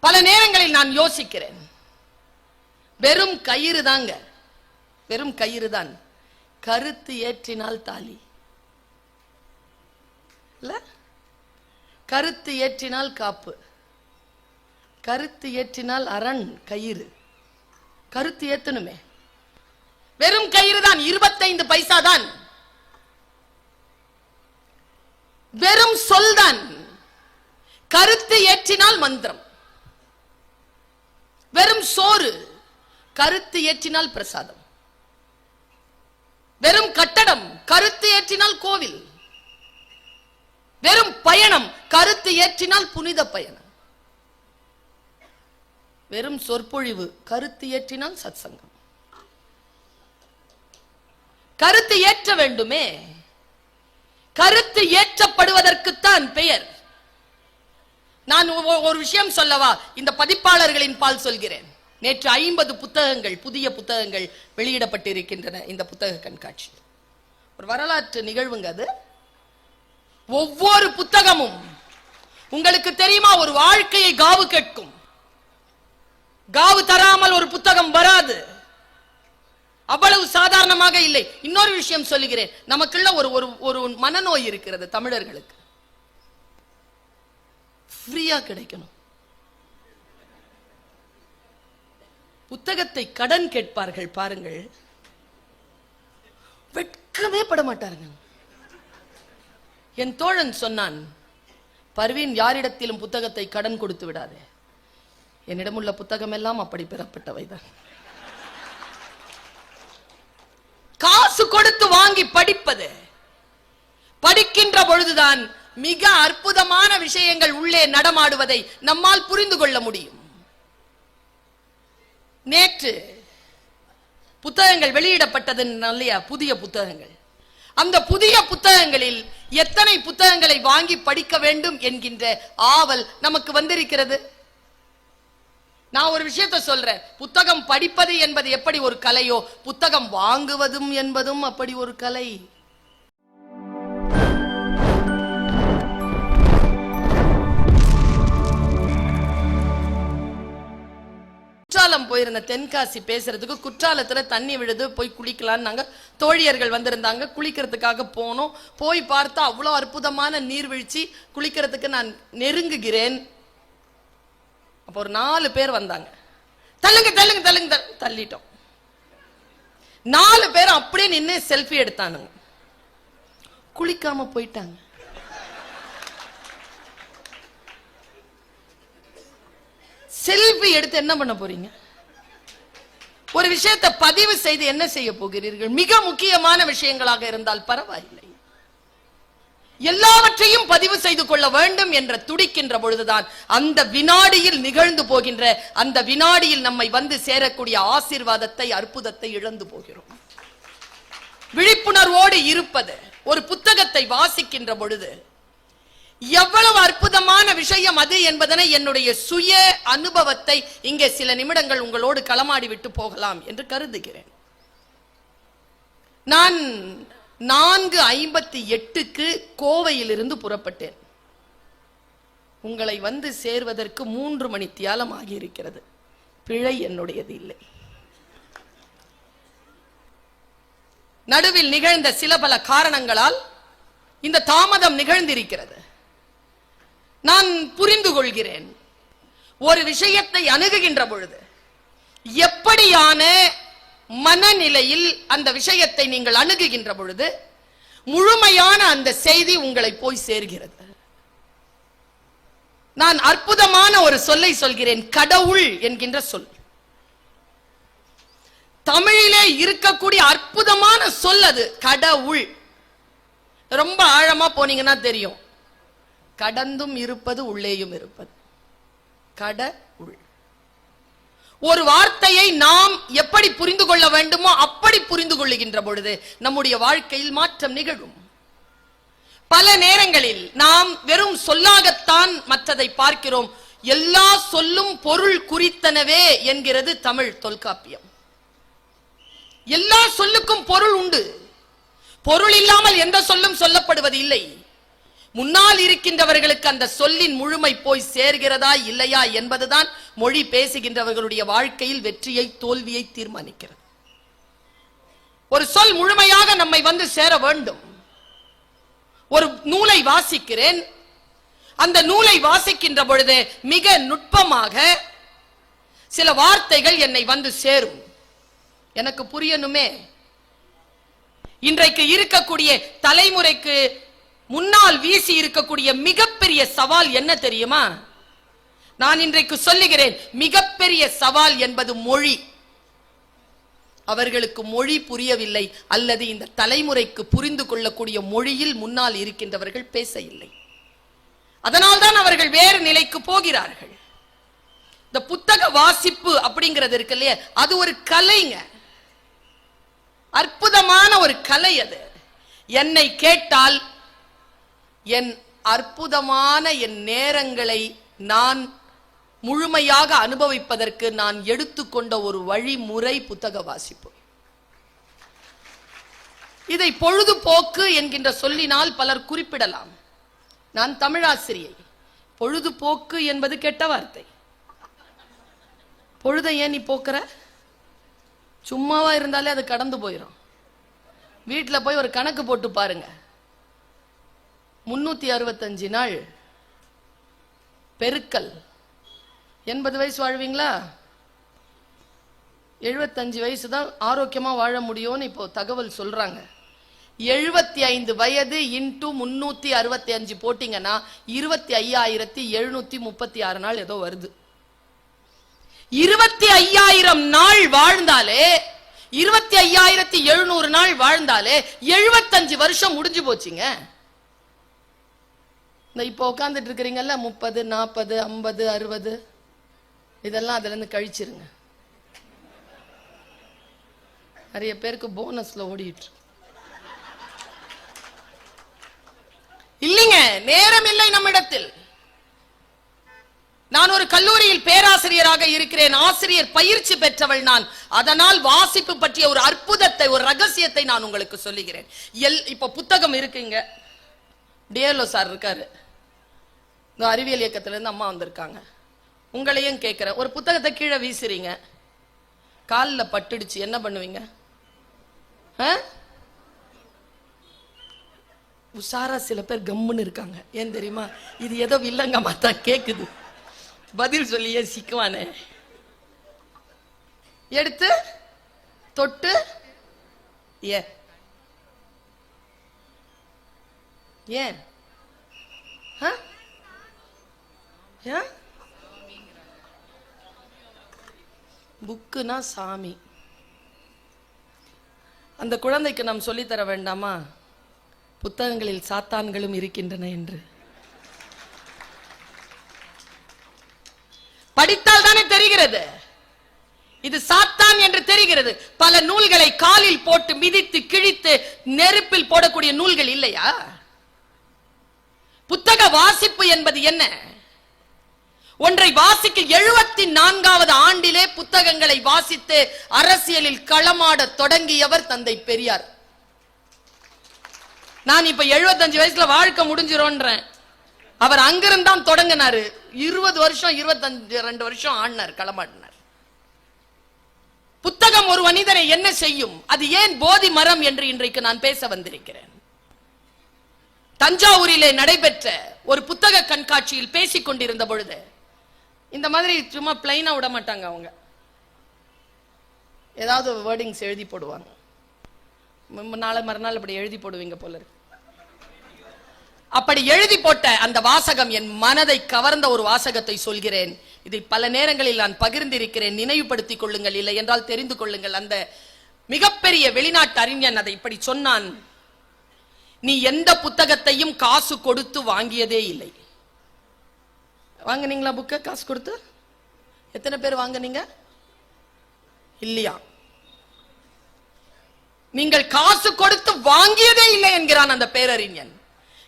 பல நேரங்களில் நான் யோசிக்கிறேன். வெறும் கயிறு தாங்க. வெறும் கயிறு தான். கருத்து ஏற்றினால் தாலி. இல்ல? கருத்து ஏற்றினால் காப்பு. கருத்து ஏற்றினால் அரண் கயிறு. கருத்து ஏத்தணுமே. வெறும் கயிறு தான் இருபத்தைந்து பைசா தான். வெறும் சொல் தான். கருத்து ஏற்றினால் மந்திரம். வெறும் சோறு கருத்து ஏற்றினால் பிரசாதம். வெறும் கட்டடம் கருத்து ஏற்றினால் கோவில். வெறும் பயணம் கருத்து ஏற்றினால் புனித பயணம். வெறும் சொற்பொழிவு கருத்து ஏற்றினால் சத்சங்கம். கருத்து ஏற்ற வேண்டுமே. கருத்து ஏற்றப்படுவதற்குத்தான் பெயர். நான் ஒரு விஷயம் சொல்லவா? இந்த பதிப்பாளர்களின் பால் சொல்கிறேன். நேற்று ஐம்பது புத்தகங்கள் புதிய புத்தகங்கள் வெளியிடப்பட்டிருக்கின்றன இந்த புத்தக கண்காட்சி. ஒரு வரலாற்று நிகழ்வுங்க அது. ஒவ்வொரு புத்தகமும் உங்களுக்கு தெரியுமா? ஒரு வாழ்க்கையை காவு கேட்கும். காவு தராமல் ஒரு புத்தகம் வராது. அவ்வளவு சாதாரணமாக இல்லை. இன்னொரு விஷயம் சொல்லுகிறேன். நமக்குள்ள ஒரு ஒரு ஒரு மனநோய் இருக்கிறது தமிழர்களுக்கு. ஃப்ரீயாக கிடைக்கணும். புத்தகத்தை கடன் கேட்பார்கள் பாருங்கள். வெட்கமே பட மாட்டார்கள் என் தோழன் சொன்னான் பர்வீன் யாரிடத்திலும் புத்தகத்தை கடன் கொடுத்து விடாதே. என்னிடம் உள்ள புத்தகம் எல்லாம் அப்படி பெறப்பட்டவைதான். காசு கொடுத்து வாங்கி படிப்பது படிக்கின்ற பொழுதுதான் மிக அற்புதமான விஷயங்கள் உள்ளே நடமாடுவதை நம்மால் புரிந்து கொள்ள முடியும். நேற்று புத்தகங்கள் வெளியிடப்பட்டது இல்லையா? புதிய புத்தகங்கள். அந்த புதிய புத்தகங்களில் எத்தனை புத்தகங்களை வாங்கி படிக்க வேண்டும் என்கின்ற ஆவல் நமக்கு வந்திருக்கிறது? நான் ஒரு விஷயத்தை சொல்றேன். புத்தகம் படிப்பது என்பது எப்படி ஒரு கலையோ புத்தகம் வாங்குவதும் என்பதும் அப்படி ஒரு கலை. குற்றாலம் போயிருந்த தென்காசி பேசுறதுக்கு குற்றாலத்துல தண்ணி விழுது போய் குளிக்கலாம்னு நாங்க தோழியர்கள் வந்திருந்தாங்க. குளிக்கிறதுக்காக போனோம். போய் பார்த்தா அவ்வளோ அற்புதமான நீர்வீழ்ச்சி. குளிக்கிறதுக்கு நான் நெருங்குகிறேன். அப்போ ஒரு நாலு பேர் வந்தாங்க. தள்ளுங்க தள்ளுங்க தள்ளுங்க தள்ளிட்டோம். நாலு பேர் அப்படியே நின்று செல்ஃபி எடுத்தானுங்க. குளிக்காம போயிட்டாங்க. செல்ஃபி எடுத்து என்ன பண்ண போறீங்க? ஒரு விஷயத்தை பதிவு செய்து என்ன செய்ய போகிறீர்கள்? மிக முக்கியமான விஷயங்களாக இருந்தால் பரவாயில்லை. எல்லாவற்றையும் பதிவு செய்து கொள்ள வேண்டும் என்ற துடிக்கின்ற பொழுதுதான் அந்த வினாடியில் நிகழ்ந்து போகின்ற அந்த வினாடியில் நம்மை வந்து சேரக்கூடிய ஆசீர்வாதத்தை அற்புதத்தை இழந்து போகிறோம். விழிப்புணர்வோடு இருப்பது ஒரு புத்தகத்தை வாசிக்கின்ற பொழுது எவ்வளவு அற்புதமான விஷயம் அது என்பதனை என்னுடைய சுய அனுபவத்தை இங்கே சில நிமிடங்கள் உங்களோடு களமாடி விட்டு போகலாம் என்று கருதுகிறேன். நான் நான்கு ஐம்பத்தி எட்டுக்கு கோவையிலிருந்து புறப்பட்டேன். உங்களை வந்து சேர்வதற்கு மூன்று மணி தியாலம் ஆகியிருக்கிறது. பிழை என்னுடையது இல்லை. நடுவில் நிகழ்ந்த சில பல காரணங்களால் இந்த தாமதம் நிகழ்ந்திருக்கிறது. நான் புரிந்து கொள்கிறேன் ஒரு விஷயத்தை அணுகுகின்ற பொழுது எப்படியான மனநிலையில் அந்த விஷயத்தை நீங்கள் அணுகுகின்ற பொழுது முழுமையான அந்த செய்தி உங்களை போய் சேர்கிறது. நான் அற்புதமான ஒரு சொல்லை சொல்கிறேன் கடவுள் என்கின்ற சொல். தமிழிலே இருக்கக்கூடிய அற்புதமான சொல் அது கடவுள். ரொம்ப ஆழமா போனீங்கன்னா தெரியும். கடந்தும் இருப்பது உள்ளேயும் இருப்பது. கட உள். ஒரு வார்த்தையை நாம் எப்படி புரிந்து கொள்ள வேண்டுமோ அப்படி புரிந்து கொள்ளுகின்ற பொழுது நம்முடைய வாழ்க்கையில் மாற்றம் நிகழும். பல நேரங்களில் நாம் வெறும் சொல்லாகத்தான் மற்றதை பார்க்கிறோம். எல்லா சொல்லும் பொருள் குறித்தனவே என்கிறது தமிழ் தொல்காப்பியம். எல்லா சொல்லுக்கும் பொருள் உண்டு. பொருள் இல்லாமல் எந்த சொல்லும் சொல்லப்படுவது இல்லை முன்னால் இருக்கின்றவர்களுக்கு அந்த சொல்லின் முழுமை போய் சேர்கிறதா இல்லையா என்பதுதான் மொழி பேசுகின்றவர்களுடைய வாழ்க்கையில் வெற்றியை தோல்வியை தீர்மானிக்கிறது. ஒரு சொல் முழுமையாக நம்மை வந்து சேர வேண்டும். ஒரு நூலை வாசிக்கிறேன். அந்த நூலை வாசிக்கின்ற பொழுது மிக நுட்பமாக சில வார்த்தைகள் என்னை வந்து சேரும். எனக்கு புரியணுமே? இன்றைக்கு இருக்கக்கூடிய தலைமுறைக்கு முன்னால் வீசி இருக்கக்கூடிய மிகப்பெரிய சவால் என்ன தெரியுமா? நான் இன்றைக்கு சொல்லுகிறேன் மிகப்பெரிய சவால் என்பது மொழி. அவர்களுக்கு மொழி புரியவில்லை அல்லது இந்த தலைமுறைக்கு புரிந்து கொள்ளக்கூடிய மொழியில் முன்னால் இருக்கின்றவர்கள் பேச இல்லை அதனால்தான் அவர்கள் வேறு நிலைக்கு போகிறார்கள். இந்த புத்தக வாசிப்பு அப்படிங்கிறது இருக்கு இல்லையா? அது ஒரு கலைங்க. அற்புதமான ஒரு கலை அது. என்னை கேட்டால் என் அற்புதமான என் நேரங்களை நான் முழுமையாக அனுபவிப்பதற்கு நான் எடுத்துக்கொண்ட ஒரு வழிமுறை புத்தக வாசிப்பு. இதை பொழுதுபோக்கு என்கின்ற சொல்லினால் பலர் குறிப்பிடலாம். நான் தமிழாசிரியை. பொழுதுபோக்கு என்பது கெட்ட வார்த்தை. பொழுதை ஏன் நீ போக்குற? சும்மாவா இருந்தாலே அது கடந்து போயிடும் வீட்டில் போய் ஒரு கணக்கு போட்டு பாருங்கள் முன்னூற்றி அறுபத்தஞ்சு நாள் பெருக்கல். எண்பது வயசு வாழ்வீங்களா? எழுபத்தஞ்சு வயசு தான் ஆரோக்கியமாக வாழ முடியும்னு இப்போ தகவல் சொல்கிறாங்க எழுபத்தி ஐந்து வயது இன்ட்டு முந்நூற்றி அறுபத்தி அஞ்சு போட்டிங்கன்னா இருபத்தி ஐயாயிரத்தி எழுநூற்றி முப்பத்தி ஆறு நாள் ஏதோ வருது. இருபத்தி ஐயாயிரம் நாள் வாழ்ந்தாலே இருபத்தி ஐயாயிரத்தி எழுநூறு நாள் வாழ்ந்தாலே எழுபத்தஞ்சு வருஷம் முடிஞ்சு போச்சுங்க. இந்த இப்போ உட்காந்துட்டு இருக்கிறீங்கல்ல முப்பது நாற்பது ஐம்பது அறுபது? இதெல்லாம் அதுல இருந்து கழிச்சிருங்க. நிறைய பேருக்கு போனஸ்ல ஓடிட்டு இல்லைங்க நேரம் இல்லை நம்மிடத்தில். நான் ஒரு கல்லூரியில் பேராசிரியராக இருக்கிறேன். ஆசிரியர் பயிற்சி பெற்றவள் நான். அதனால் வாசிப்பு பற்றிய ஒரு அற்புதத்தை ஒரு ரகசியத்தை நான் உங்களுக்கு சொல்லுகிறேன். எல் இப்ப புத்தகம் இருக்குங்க. டிஎல்ஓ சார் இருக்காரு. இந்த அறிவியல் இயக்கத்திலேருந்து அம்மா வந்திருக்காங்க. உங்களையும் கேட்குறேன் ஒரு புத்தகத்தை கீழே வீசுறீங்க. காலில் பட்டுடுச்சு. என்ன பண்ணுவீங்க? ஆ? உஷாரா சில பேர் கம்முன்னு இருக்காங்க. ஏன் தெரியுமா? இது ஏதோ இல்லைங்க மாத்தா கேட்குது பதில் சொல்லியே சிக்குவானே. எடுத்து தொட்டு ஏ ஏன் ஆ? ஏன் புக்குனா சாமி. அந்த குழந்தைக்கு நாம் சொல்லித்தர வேண்டாமா? புத்தகங்களில் சாத்தான்களும் இருக்கின்றன என்று. படித்தால் தானே தெரிகிறது. இது சாத்தான் என்று தெரிகிறது. பல நூல்களை காலில் போட்டு மிதித்து கிழித்து நெருப்பில் போடக்கூடிய நூல்கள் இல்லையா? புத்தக வாசிப்பு என்பது என்ன? ஒன்றை வாசிக்க எழுபத்தி நான்காவது ஆண்டிலே புத்தகங்களை வாசித்து அரசியலில் களமாட தொடங்கியவர் தந்தை பெரியார். நான் இப்ப 75 வயசுல வாழ்க்கை முடிஞ்சிரோன்றேன் அவர் அங்கிருந்தான் தொடங்கினாரு. இருபது வருஷம் இருபத்தஞ்சு ரெண்டு வருஷம் ஆடினார் களமாடினார். புத்தகம் ஒரு மனிதனை என்ன செய்யும்? அது ஏன் போதி மரம் என்று இன்றைக்கு நான் பேச வந்திருக்கிறேன். தஞ்சாவூரிலே நடைபெற்ற ஒரு புத்தக கண்காட்சியில் பேசிக் கொண்டிருந்த பொழுது இந்த மாதிரி சும்மா பிளைனாக விட மாட்டாங்க அவங்க. ஏதாவது வேர்டிங்ஸ் எழுதி போடுவாங்க. நாளை மறுநாள் இப்படி எழுதி போடுவீங்க போல இருக்கு. அப்படி எழுதி போட்ட அந்த வாசகம் என் மனதை கவர்ந்த ஒரு வாசகத்தை சொல்கிறேன். இதை பல நேரங்களில் நான் பகிர்ந்திருக்கிறேன். நினைவுபடுத்திக் கொள்ளுங்கள். இல்லை என்றால் தெரிந்து கொள்ளுங்கள். அந்த மிகப்பெரிய வெளிநாட்டு அறிஞன் அதை இப்படி சொன்னான். நீ எந்த புத்தகத்தையும் காசு கொடுத்து வாங்கியதே இல்லை. வாங்கினீங்களா புக்கை காசு கொடுத்து? எத்தனை பேர் வாங்கினீங்க? இல்லையா? நீங்கள் காசு கொடுத்து வாங்கியதே இல்லை என்கிறான் அந்த பேரறிஞன்.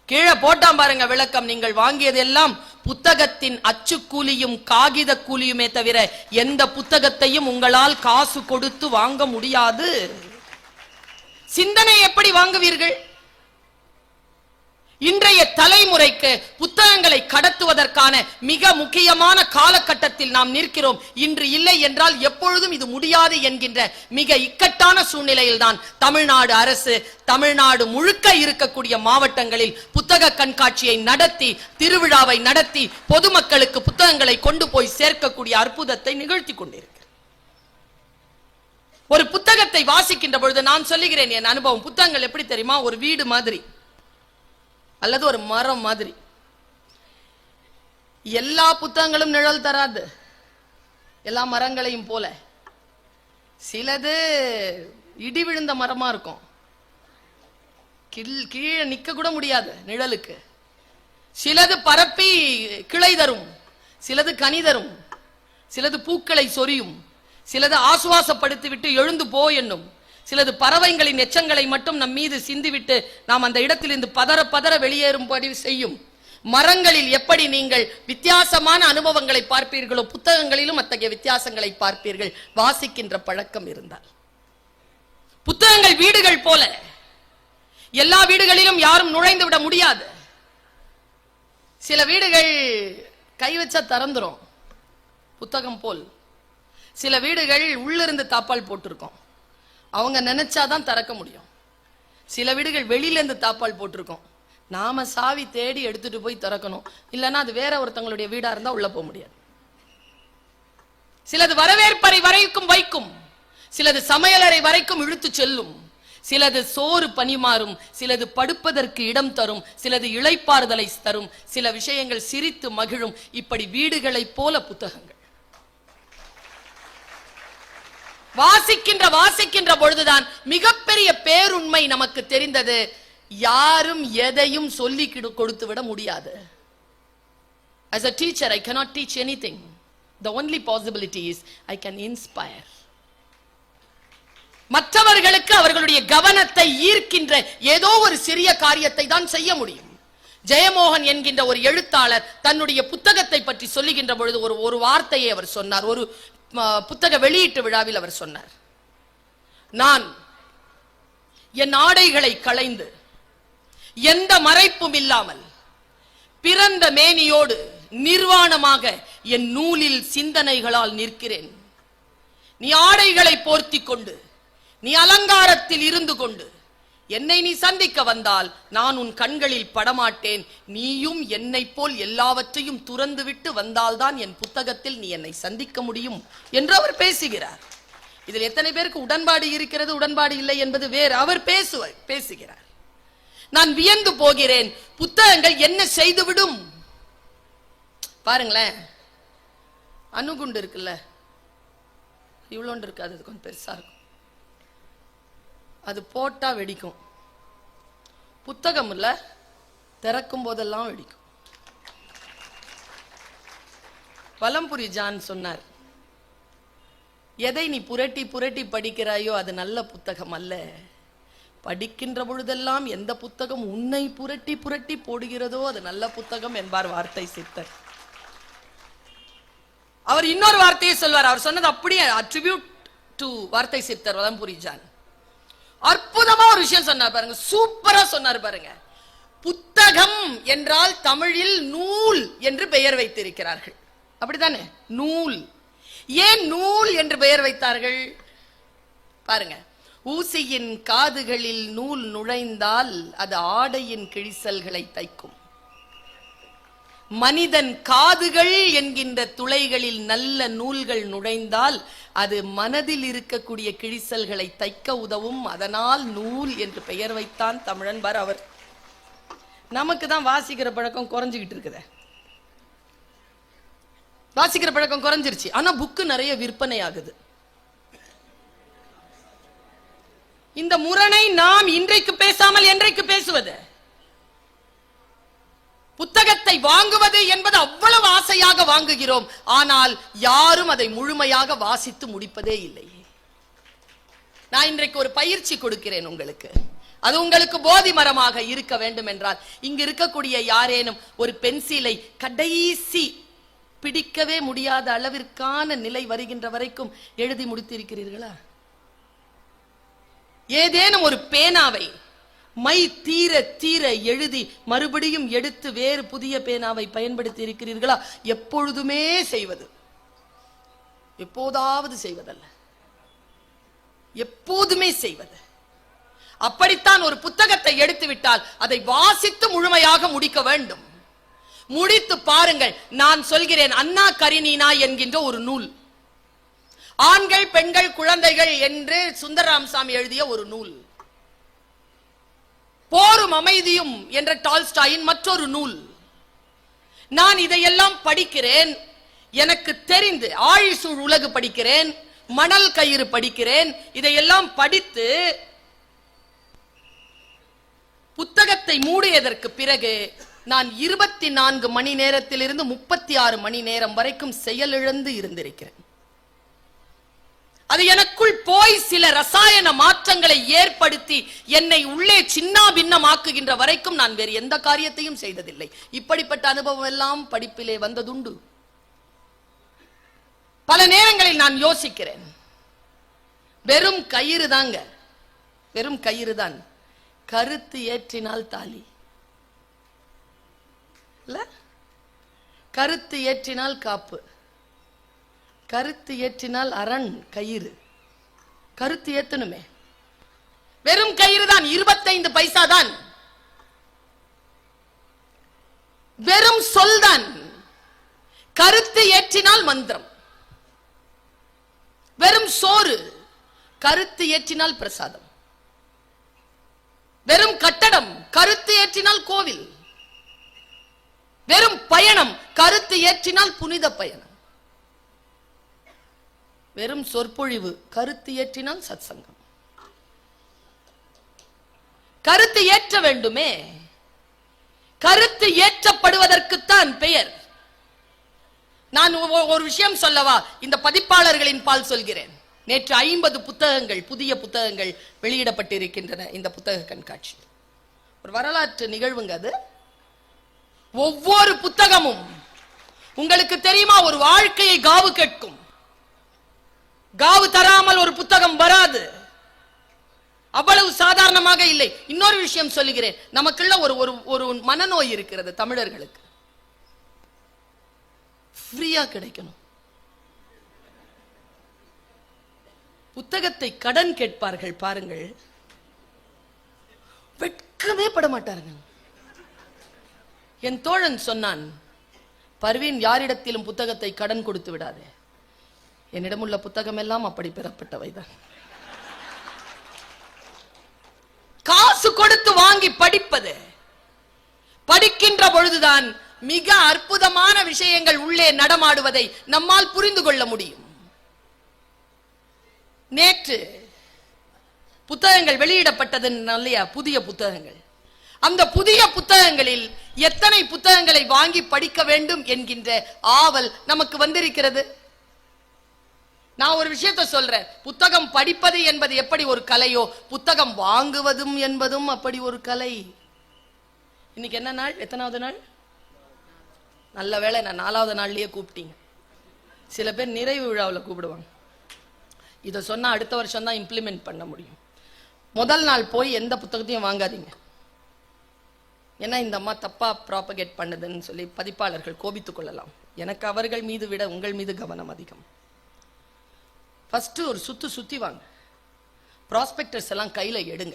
கீழே போட்டான் பாருங்க விளக்கம். நீங்கள் வாங்கியதெல்லாம் புத்தகத்தின் அச்சு கூலியும் காகித கூலியுமே தவிர எந்த புத்தகத்தையும் உங்களால் காசு கொடுத்து வாங்க முடியாது. சிந்தனை எப்படி வாங்குவீர்கள்? இன்றைய தலைமுறைக்கு புத்தகங்களை கடத்துவதற்கான மிக முக்கியமான காலகட்டத்தில் நாம் நிற்கிறோம். இன்று இல்லை என்றால் எப்பொழுதும் இது முடியாது என்கின்ற மிக இக்கட்டான சூழ்நிலையில் தான் தமிழ்நாடு அரசு தமிழ்நாடு முழுக்க இருக்கக்கூடிய மாவட்டங்களில் புத்தக கண்காட்சியை நடத்தி திருவிழாவை நடத்தி பொதுமக்களுக்கு புத்தகங்களை கொண்டு போய் சேர்க்கக்கூடிய அற்புதத்தை நிகழ்த்தி கொண்டிருக்கிறது. ஒரு புத்தகத்தை வாசிக்கின்ற பொழுது நான் சொல்லுகிறேன் என் அனுபவம். புத்தகங்கள் எப்படி தெரியுமா? ஒரு வீடு மாதிரி. அல்லது ஒரு மரம் மாதிரி. எல்லா புத்தகங்களும் நிழல் தராது. எல்லா மரங்களையும் போல. சிலது இடி விழுந்த மரமா இருக்கும். கிள்- கீழே நிக்க கூட முடியாது நிழலுக்கு. சிலது பரப்பி கிளை தரும். சிலது கனி தரும். சிலது பூக்களை சொரியும். சிலது ஆசுவாசப்படுத்தி விட்டு எழுந்து போ என்னும். சிலது பறவைகளின் எச்சங்களை மட்டும் நம் மீது சிந்திவிட்டு நாம் அந்த இடத்திலிருந்து பதற பதற வெளியேறும்படி செய்யும். மரங்களில் எப்படி நீங்கள் வித்தியாசமான அனுபவங்களை பார்ப்பீர்களோ புத்தகங்களிலும் அத்தகைய வித்தியாசங்களை பார்ப்பீர்கள். வாசிக்கின்ற பழக்கம் இருந்தால். புத்தகங்கள் வீடுகள் போல. எல்லா வீடுகளிலும் யாரும் நுழைந்து விட முடியாது. சில வீடுகள் கை வச்சா திறந்துரும். புத்தகம் போல். சில வீடுகள் உள்ளிருந்து தாப்பால் போட்டிருக்கோம். அவங்க நினைச்சாதான் திறக்க முடியும். சில வீடுகள் வெளியில இருந்து தாப்பால் போட்டிருக்கோம். நாம சாவி தேடி எடுத்துட்டு போய் திறக்கணும். இல்லைன்னா அது வேற ஒருத்தங்களுடைய வீடா இருந்தா உள்ள போக முடியாது. சிலது வரவேற்பறை வரைக்கும் வைக்கும். சிலது சமையலறை வரைக்கும் இழுத்து செல்லும். சிலது சோறு பணிமாறும். சிலது படுப்பதற்கு இடம் தரும். சிலது இளைப்பாறுதலை தரும். சில விஷயங்கள் சிரித்து மகிழும். இப்படி வீடுகளைப் போல புத்தகங்கள். வாசிக்கின்ற வாசிக்கின்ற பொழுதுதான் மிகப்பெரிய பேருண்மை நமக்கு தெரிந்தது யாரும் எதையும் சொல்லி கொடுத்து விட முடியாது As a teacher, I cannot teach anything. The only possibility is I can inspire. மற்றவர்களுக்கு அவர்களுடைய கவனத்தை ஈர்க்கின்ற ஏதோ ஒரு சிறிய காரியத்தை தான் செய்ய முடியும் ஜெயமோகன் என்கின்ற ஒரு எழுத்தாளர் தன்னுடைய புத்தகத்தை பற்றி சொல்லுகின்ற பொழுது ஒரு ஒரு வார்த்தையை அவர் சொன்னார் ஒரு புத்தக வெளியீட்டு விழாவில் அவர் சொன்னார். நான் என் ஆடைகளை களைந்து எந்த மறைப்பும் இல்லாமல் பிறந்த மேனியோடு நிர்வாணமாக என் நூலில் சிந்தனைகளால் நிற்கிறேன். நீ ஆடைகளை போர்த்திக் கொண்டு நீ அலங்காரத்தில் இருந்து கொண்டு என்னை நீ சந்திக்க வந்தால் நான் உன் கண்களில் படமாட்டேன். நீயும் என்னை போல் எல்லாவற்றையும் துறந்துவிட்டு வந்தால்தான் என் புத்தகத்தில் நீ என்னை சந்திக்க முடியும் என்று அவர் பேசுகிறார். இதில் எத்தனை பேருக்கு உடன்பாடு இருக்கிறது உடன்பாடு இல்லை என்பது வேறு. அவர் பேசுவார் பேசுகிறார். நான் வியந்து போகிறேன். புத்தகங்கள் என்ன செய்துவிடும்? பாருங்களேன். அணுகுண்டு இருக்குல்ல. இவ்வளோண்டு இருக்காது அது கொஞ்சம் பெருசா இருக்கும். அது போட்டால் வெடிக்கும். புத்தகம் இல்ல திறக்கும் போதெல்லாம் வெடிக்கும். வலம்புரி ஜான் சொன்னார் எதை நீ புரட்டி புரட்டி படிக்கிறாயோ அது நல்ல புத்தகம் அல்ல. படிக்கின்ற பொழுதெல்லாம் எந்த புத்தகம் உன்னை புரட்டி புரட்டி போடுகிறதோ அது நல்ல புத்தகம் என்பார் வார்த்தை சித்தர். அவர் இன்னொரு வார்த்தையை சொல்வார். அவர் சொன்னது அப்படியே அட்ரிபியூட் டு வார்த்தை சித்தர் வலம்புரி ஜான். அற்புதமா ஒரு விஷயம் சொன்னார் பாருங்க. சூப்பரா சொன்னார் பாருங்க. புத்தகம் என்றால் தமிழில் நூல் என்று பெயர் வைத்திருக்கிறார்கள். அப்படித்தானே? நூல். ஏன் நூல் என்று பெயர் வைத்தார்கள்? பாருங்க. ஊசியின் காதுகளில் நூல் நுழைந்தால் அது ஆடையின் கிழிசல்களை தைக்கும். மனிதன் காதுகள் என்கின்ற துளைகளில் நல்ல நூல்கள் நுழைந்தால் அது மனதில் இருக்கக்கூடிய கிழிசல்களை தைக்க உதவும். அதனால் நூல் என்று பெயர் வைத்தான் தமிழன்பர் அவர். நமக்கு தான் வாசிக்கிற பழக்கம் குறைஞ்சிக்கிட்டு இருக்குதே. வாசிக்கிற பழக்கம் குறைஞ்சிருச்சு. ஆனா புக்கு நிறைய விற்பனை ஆகுது. இந்த முரணை நாம் இன்றைக்கு பேசாமல் என்றைக்கு பேசுவது? புத்தகத்தை வாங்குவது என்பது அவ்வளவு ஆசையாக வாங்குகிறோம். ஆனால் யாரும் அதை முழுமையாக வாசித்து முடிப்பதே இல்லை. நான் இன்றைக்கு ஒரு பயிற்சி கொடுக்கிறேன் உங்களுக்கு. அது உங்களுக்கு போதி மரமாக இருக்க வேண்டும் என்றால் இங்கு இருக்கக்கூடிய யாரேனும் ஒரு பென்சிலை கடைசி பிடிக்கவே முடியாத அளவிற்கான நிலை வருகின்ற வரைக்கும் எழுதி முடித்திருக்கிறீர்களா? ஏதேனும் ஒரு பேனாவை மை தீர தீர எழுதி மறுபடியும் எடுத்து வேறு புதிய பேனாவை பயன்படுத்தி இருக்கிறீர்களா எப்பொழுதுமே செய்வது. எப்போதாவது செய்வதல்ல. எப்போதுமே செய்வது. அப்படித்தான் ஒரு புத்தகத்தை எடுத்து விட்டால் அதை வாசித்து முழுமையாக முடிக்க வேண்டும். முடித்து பாருங்கள் நான் சொல்கிறேன் அண்ணா கரினீனா என்கின்ற ஒரு நூல். ஆண்கள் பெண்கள் குழந்தைகள் என்று சுந்தரராமசாமி எழுதிய ஒரு நூல். போரும் அமைதியும் என்ற டால்ஸ்டாயின் மற்றொரு நூல். நான் இதையெல்லாம் படிக்கிறேன் எனக்கு தெரிந்து ஆழிசூழ் உலகு படிக்கிறேன் மணல் கயிறு படிக்கிறேன் இதையெல்லாம் படித்து புத்தகத்தை மூடியதற்கு பிறகு நான் இருபத்தி நான்கு மணி நேரத்திலிருந்து முப்பத்தி ஆறு மணி நேரம் வரைக்கும் செயலிழந்து இருந்திருக்கிறேன். அது எனக்குள் போய் சில ரசாயன மாற்றங்களை ஏற்படுத்தி என்னை உள்ளே சின்ன பின்னமாக்குகின்ற வரைக்கும் நான் வேறு எந்த காரியத்தையும் செய்ததில்லை. இப்படிப்பட்ட அனுபவம் எல்லாம் படிப்பிலே வந்ததுண்டு. பல நேரங்களில் நான் யோசிக்கிறேன். வெறும் கயிறு தாங்க. வெறும் கயிறு தான். கருத்து ஏற்றினால் தாலி. கருத்து ஏற்றினால் காப்பு. கருத்து ஏற்றினால் அரண் கயிறு. கருத்து ஏத்தணுமே. வெறும் கயிறு தான் இருபத்தைந்து பைசா தான். வெறும் சொல் தான். கருத்து ஏற்றினால் மந்திரம். வெறும் சோறு கருத்து ஏற்றினால் பிரசாதம். வெறும் கட்டடம் கருத்து ஏற்றினால் கோவில். வெறும் பயணம் கருத்து ஏற்றினால் புனித பயணம். வெறும் சொற்பொழிவு. கருத்து ஏற்றினால் சத்சங்கம். கருத்து ஏற்ற வேண்டுமே. கருத்து ஏற்றப்படுவதற்குத்தான் பெயர். நான் ஒரு விஷயம் சொல்லவா? இந்த பதிப்பாளர்களின் பால் சொல்கிறேன். நேற்று ஐம்பது புத்தகங்கள் புதிய புத்தகங்கள் வெளியிடப்பட்டிருக்கின்றன இந்த புத்தக கண்காட்சி ஒரு வரலாற்று நிகழ்வுங்க அது. ஒவ்வொரு புத்தகமும் உங்களுக்கு தெரியுமா? ஒரு வாழ்க்கையை காவு கேட்கும். காவு தராமல் ஒரு புத்தகம் வராது. அவ்வளவு சாதாரணமாக இல்லை. இன்னொரு விஷயம் சொல்லுகிறேன். நமக்குள்ள ஒரு ஒரு ஒரு மனநோய் இருக்கிறது தமிழர்களுக்கு. ஃப்ரீயா கிடைக்கணும். புத்தகத்தை கடன் கேட்பார்கள் பாருங்கள். வெட்கமே பட மாட்டார்கள். என் தோழன் சொன்னான் பர்வீன் யாரிடத்திலும் புத்தகத்தை கடன் கொடுத்து விடாதே. என்னிடம் உள்ள புத்தகம் எல்லாம் அப்படி பெறப்பட்டவைதான். காசு கொடுத்து வாங்கி படிப்பது படிக்கின்ற பொழுதுதான் மிக அற்புதமான விஷயங்கள் உள்ளே நடமாடுவதை நம்மால் புரிந்து கொள்ள முடியும். நேற்று புத்தகங்கள் வெளியிடப்பட்டது இல்லையா? புதிய புத்தகங்கள். அந்த புதிய புத்தகங்களில் எத்தனை புத்தகங்களை வாங்கி படிக்க வேண்டும் என்கின்ற ஆவல் நமக்கு வந்திருக்கிறது? நான் ஒரு விஷயத்தை சொல்றேன். புத்தகம் படிப்பது என்பது எப்படி ஒரு கலையோ புத்தகம் வாங்குவதும் என்பதும் அப்படி ஒரு கலை. இன்னைக்கு என்ன நாள்? எத்தனாவது நாள்? நல்ல வேளை நான் நாலாவது நாள்லயே கூப்பிட்டீங்க. சில பேர் நிறைவு விழாவில் கூப்பிடுவாங்க. இதை சொன்னால் அடுத்த வருஷம் தான் இம்ப்ளிமெண்ட் பண்ண முடியும். முதல் நாள் போய் எந்த புத்தகத்தையும் வாங்காதீங்க. ஏன்னா இந்த அம்மா தப்பாக ப்ராப்பகேட் பண்ணுதுன்னு சொல்லி பதிப்பாளர்கள் கோபித்துக் கொள்ளலாம். எனக்கு அவர்கள் மீது விட உங்கள் மீது கவனம் அதிகம். ஃபர்ஸ்ட் ஒரு சுத்து சுத்தி வாங்க. ப்ராஸ்பெக்டர்ஸ் எல்லாம் கையில எடுங்க.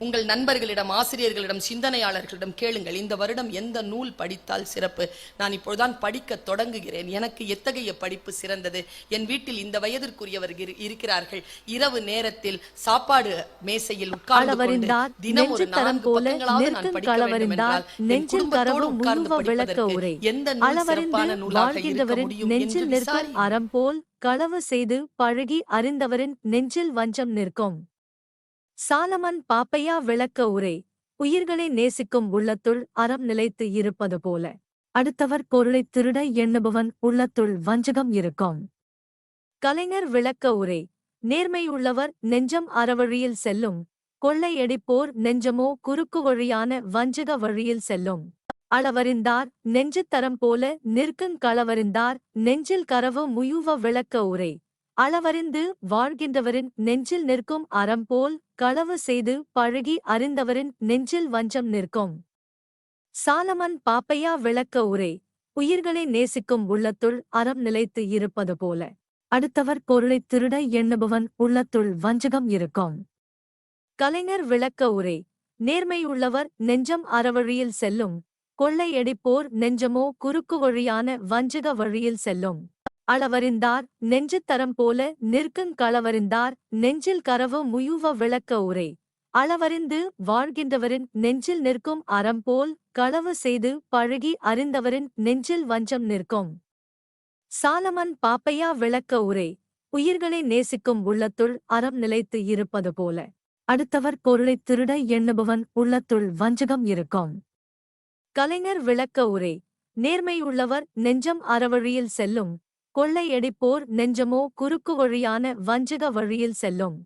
உங்கள் நண்பர்களிடம் ஆசிரியர்களிடம் சிந்தனையாளர்களிடம் கேளுங்கள். இந்த வருடம் எந்த நூல் படித்தால் சிறப்பு? நான் இப்பொழுதுதான் படிக்க தொடங்குகிறேன். எனக்கு எத்தகைய படிப்பு சிறந்தது? என் வீட்டில் இந்த வயதிற்குரியவர்கள் இரு- இருக்கிறார்கள். இரவு நேரத்தில் சாப்பாடு மேசையில் உட்கார்ந்து தினம் ஒரு நான்கு பக்கங்களாவது நான் நிற்கும் படிக்க வேண்டும் களவறிந்தார். என்றால் என் நெஞ்சில் குடும்பத்தோடு கரவும் உட்கார்ந்து படிப்பதற்கு எந்த நூல் சிறப்பான நூலாக இருக்க வாழ்கின்றவரின் முடியும் என்று நெஞ்சில் நிற்கும் விசாரி அறம் போல் களவு செய்து பழகி அறிந்தவரின் நெஞ்சில் வஞ்சம் நிற்கும். சாலமன் பாப்பையா விளக்க உரை உயிர்களை நேசிக்கும் உள்ளத்துள் அறம் நிலைத்து இருப்பது போல. அடுத்தவர் பொருளைத் திருட எண்ணுபவன் உள்ளத்துள் வஞ்சகம் இருக்கும். கலைஞர் விளக்க உரை நேர்மையுள்ளவர் நெஞ்சம் அறவழியில் செல்லும். கொள்ளையடிப்போர் நெஞ்சமோ குறுக்கு வழியான வஞ்சக வழியில் செல்லும். அளவறிந்தார் நெஞ்சுத் தரம் போல நிற்கும் களவறிந்தார் நெஞ்சில் கரவு முயுவ விளக்க உரை. அளவறிந்து வாழ்கின்றவரின் நெஞ்சில் நிற்கும் அறம் போல் களவு செய்து பழகி அறிந்தவரின் நெஞ்சில் வஞ்சம் நிற்கும். சாலமன் பாப்பையா விளக்க உரை. உயிர்களை நேசிக்கும் உள்ளத்துள் அறம் நிலைத்து இருப்பது போல. அடுத்தவர் பொருளைத் திருட எண்ணுபவன் உள்ளத்துள் வஞ்சகம் இருக்கும். கலைஞர் விளக்க உரை. நேர்மையுள்ளவர் நெஞ்சம் அறவழியில் செல்லும் கொள்ளையடிப்போர் நெஞ்சமோ குறுக்கு வழியான வஞ்சக வழியில் செல்லும். அளவறிந்தார் நெஞ்சுத்தரம் போல நிற்குங் களவறிந்தார் நெஞ்சில் கரவு முயுவ விளக்க உரை. அளவறிந்து வாழ்கின்றவரின் நெஞ்சில் நிற்கும் அறம் போல் களவு செய்து பழகி அறிந்தவரின் நெஞ்சில் வஞ்சம் நிற்கும். சாலமன் பாப்பையா விளக்க உரை. உயிர்களை நேசிக்கும் உள்ளத்துள் அறம் நிலைத்து இருப்பது போல. அடுத்தவர் பொருளைத் திருட எண்ணுபவன் உள்ளத்துள் வஞ்சகம் இருக்கும். கலைஞர் விளக்க உரை. நேர்மையுள்ளவர் நெஞ்சம் அறவழியில் செல்லும். கொள்ளையடிப்போர் நெஞ்சமோ குறுக்கு வழியான வஞ்சக வழியில் செல்லும்.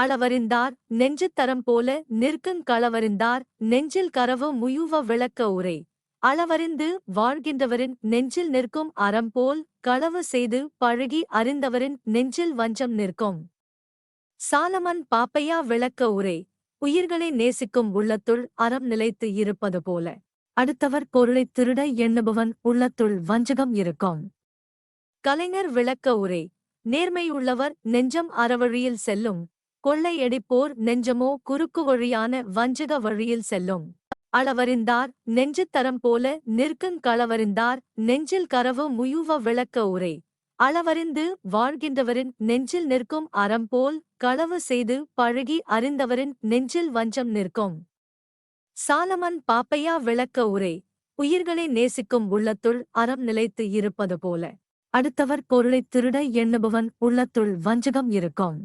அளவறிந்தார் நெஞ்சு தரம் போல நிற்குங் களவறிந்தார் நெஞ்சில் கரவு முயுவ விளக்க உரை. அளவறிந்து வாழ்கின்றவரின் நெஞ்சில் நிற்கும் அறம் போல் களவு செய்து பழகி அறிந்தவரின் நெஞ்சில் வஞ்சம் நிற்கும். சாலமன் பாப்பையா விளக்க உரை. உயிர்களை நேசிக்கும் உள்ளத்துள் அறம் நிலைத்து இருப்பது போல. அடுத்தவர் பொருளைத் திருட எண்ணுபவன் உள்ளத்துள் வஞ்சகம் இருக்கும். கலைஞர் விளக்க உரை. நேர்மையுள்ளவர் நெஞ்சம் அறவழியில் செல்லும். கொள்ளையடிப்போர் நெஞ்சமோ குறுக்கு வழியான வஞ்சக வழியில் செல்லும். அளவறிந்தார் நெஞ்சு தரம் போல நிற்கும் களவறிந்தார் நெஞ்சில் கரவு முயுவ விளக்க உரை. அளவறிந்து வாழ்கின்றவரின் நெஞ்சில் நிற்கும் அறம் போல் களவு செய்து பழகி அறிந்தவரின் நெஞ்சில் வஞ்சம் நிற்கும். சாலமன் பாப்பையா விளக்க உரை. உயிர்களை நேசிக்கும் உள்ளத்துள் அறம் நிலைத்து இருப்பது போல. அடுத்தவர் பொருளைத் திருட எண்ணுபவன் உள்ளத்துள் வஞ்சகம் இருக்கும்.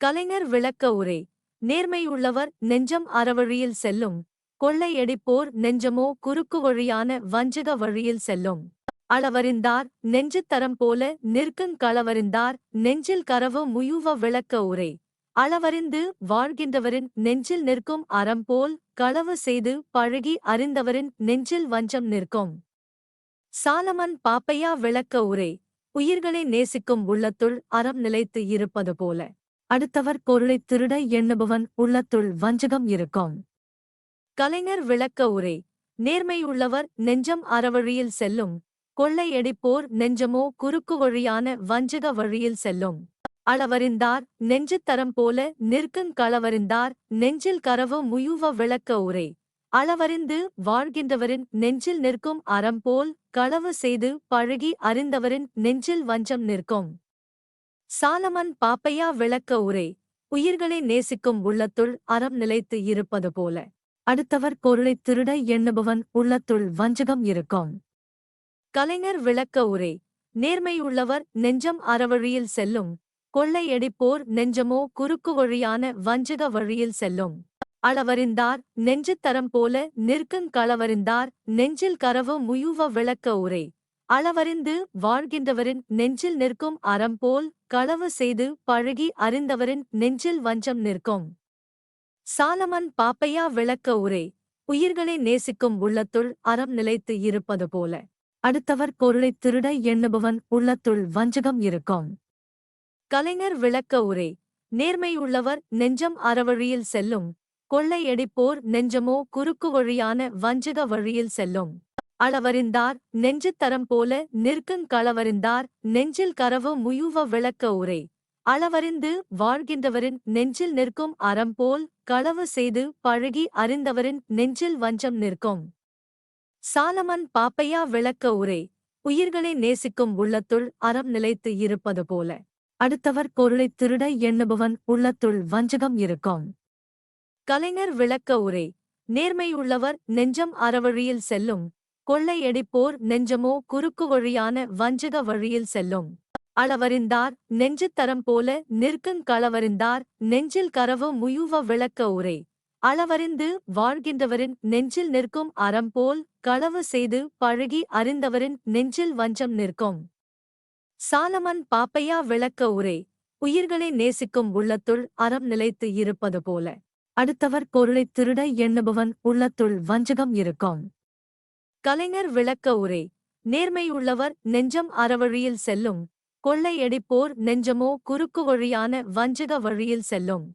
கலைஞர் விளக்க உரை. நேர்மையுள்ளவர் நெஞ்சம் அறவழியில் செல்லும். கொள்ளையடிப்போர் நெஞ்சமோ குறுக்கு வழியான வஞ்சக வழியில் செல்லும். அளவறிந்தார் நெஞ்சு தரம் போல நிற்குங் களவறிந்தார் நெஞ்சில் கரவு முயுவ விளக்க உரை. அளவறிந்து வாழ்கின்றவரின் நெஞ்சில் நிற்கும் அறம் போல் களவு செய்து பழகி அறிந்தவரின் நெஞ்சில் வஞ்சம் நிற்கும். சாலமன் பாப்பையா விளக்க உரை உயிர்களை நேசிக்கும் உள்ளத்துள் அறம் நிலைத்து இருப்பது போல. அடுத்தவர் பொருளைத் திருட எண்ணுபவன் உள்ளத்துள் வஞ்சகம் இருக்கும். கலைஞர் விளக்க உரை நேர்மையுள்ளவர் நெஞ்சம் அறவழியில் செல்லும் கொள்ளையடிப்போர் நெஞ்சமோ குறுக்கு வழியான வஞ்சக வழியில் செல்லும். அளவறிந்தார் நெஞ்சு தரம் போல நிற்குங் களவறிந்தார் நெஞ்சில் கரவு முயுவ விளக்க உரை. அளவறிந்து வாழ்கின்றவரின் நெஞ்சில் நிற்கும் அறம் போல் களவு செய்து பழகி அறிந்தவரின் நெஞ்சில் வஞ்சம் நிற்கும். சாலமன் பாப்பையா விளக்க உரை. உயிர்களை நேசிக்கும் உள்ளத்துள் அறம் நிலைத்து இருப்பது போல. அடுத்தவர் பொருளைத் திருட எண்ணுபவன் உள்ளத்துள் வஞ்சகம் இருக்கும். கலைஞர் விளக்க உரை. நேர்மையுள்ளவர் நெஞ்சம் அறவழியில் செல்லும். கொள்ளையடிப்போர் நெஞ்சமோ குறுக்கு வழியான வஞ்சக வழியில் செல்லும். அளவறிந்தார் நெஞ்சு தரம் போல நிற்கும் களவறிந்தார் நெஞ்சில் கரவு முயுவ விளக்க உரை. அளவறிந்து வாழ்கின்றவரின் நெஞ்சில் நிற்கும் அறம் போல் களவு செய்து பழகி அறிந்தவரின் நெஞ்சில் வஞ்சம் நிற்கும். சாலமன் பாப்பையா விளக்க உரை. உயிர்களை நேசிக்கும் உள்ளத்துள் அறம் நிலைத்து இருப்பது போல. அடுத்தவர் பொருளைத் திருட எண்ணுபவன் உள்ளத்துள் வஞ்சகம் இருக்கும். கலைஞர் விளக்க உரை. நேர்மையுள்ளவர் நெஞ்சம் அறவழியில் செல்லும். கொள்ளையடிப்போர் நெஞ்சமோ குறுக்கு வழியான வஞ்சக வழியில் செல்லும். அளவறிந்தார் நெஞ்சு தரம் போல நிற்குங் களவறிந்தார் நெஞ்சில் கரவு முயுவ விளக்க உரை. அளவறிந்து வாழ்கின்றவரின் நெஞ்சில் நிற்கும் அறம் போல் களவு செய்து பழகி அறிந்தவரின் நெஞ்சில் வஞ்சம் நிற்கும். சாலமன் பாப்பையா விளக்க உரை. உயிர்களை நேசிக்கும் உள்ளத்துள் அறம் நிலைத்து இருப்பது போல. அடுத்தவர் பொருளைத் திருட எண்ணுபவன் உள்ளத்துள் வஞ்சகம் இருக்கும். கலைஞர் விளக்க உரை நேர்மையுள்ளவர் நெஞ்சம் அறவழியில் செல்லும் கொள்ளையடிப்போர் நெஞ்சமோ குறுக்கு வழியான வஞ்சக வழியில் செல்லும். அளவறிந்தார் நெஞ்சு தரம் போல நிற்கும் களவறிந்தார் நெஞ்சில் கரவு முயுவ விளக்க உரை. அளவறிந்து வாழ்கின்றவரின் நெஞ்சில் நிற்கும் அறம் போல் களவு செய்து பழகி அறிந்தவரின் நெஞ்சில் வஞ்சம் நிற்கும். சாலமன் பாப்பையா விளக்க உரை உயிர்களை நேசிக்கும் உள்ளத்துள் அறம் நிலைத்து இருப்பது போல. அடுத்தவர் பொருளைத் திருட எண்ணுபவன் உள்ளத்துள் வஞ்சகம் இருக்கும். கலைஞர் விளக்க உரை நேர்மையுள்ளவர் நெஞ்சம் அறவழியில் செல்லும் கொள்ளையடிப்போர் நெஞ்சமோ குறுக்கு வழியான வஞ்சக வழியில் செல்லும்.